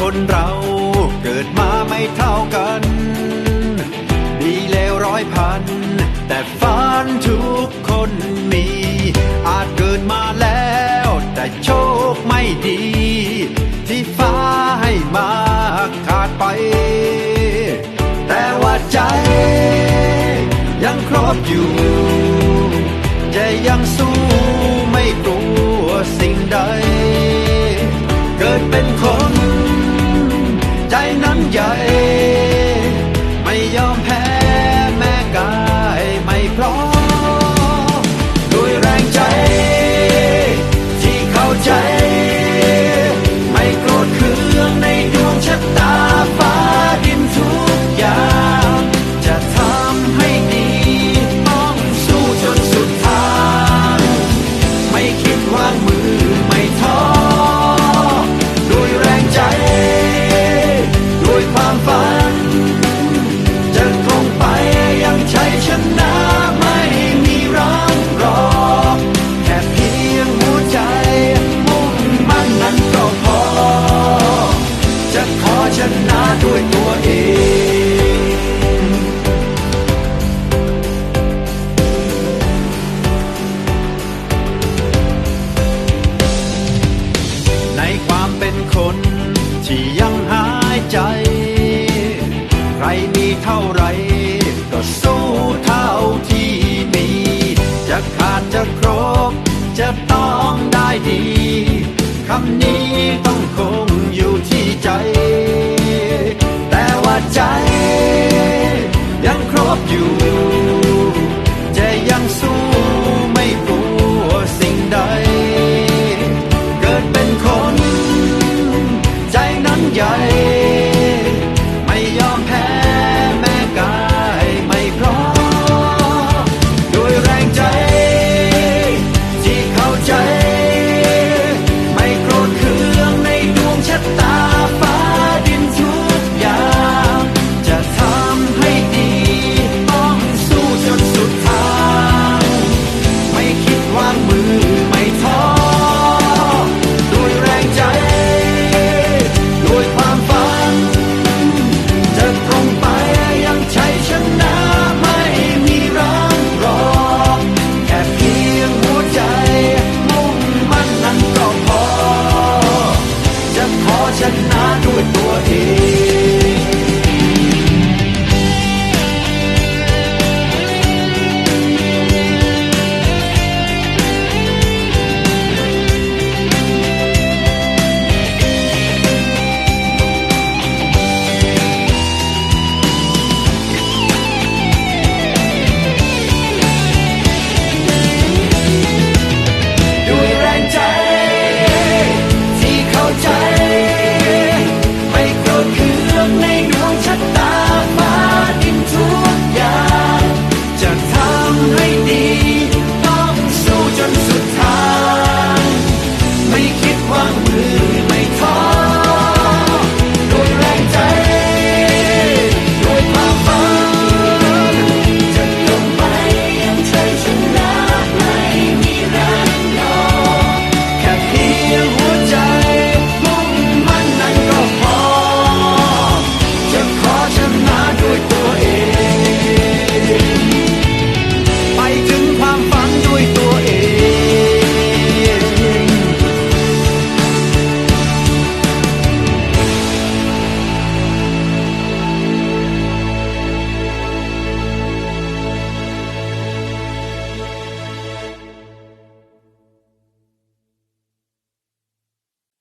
คนเราเกิดมาไม่เท่ากัน ดีเลวร้อยพัน แต่ฝันทุกคนมี อาจเกิดมาแล้ว แต่โชคไม่ดี ที่ฟ้าให้มาขาดไป แต่ว่าใจ ยังครบอยู่ ใจยังสู้ ใหญ่ ไม่ยอมแพ้แม้กายไม่พร้อมด้วยแรงใจ ที่เข้าใจ ไม่โกรธเคืองในดวงชะตาฟ้าดินทุกอย่างจะทำให้ดีต้องสู้จนสุดทาง ไม่คิดวางมือไม่ท้อ ด้วยตัวเองในความเป็นคนที่ยังหายใจ ใครมีเท่าไร ก็สู้เท่าที่มี จะขาดจะครบ จะต้องได้ดี คำนี้ต้องคงอยู่ที่ใจ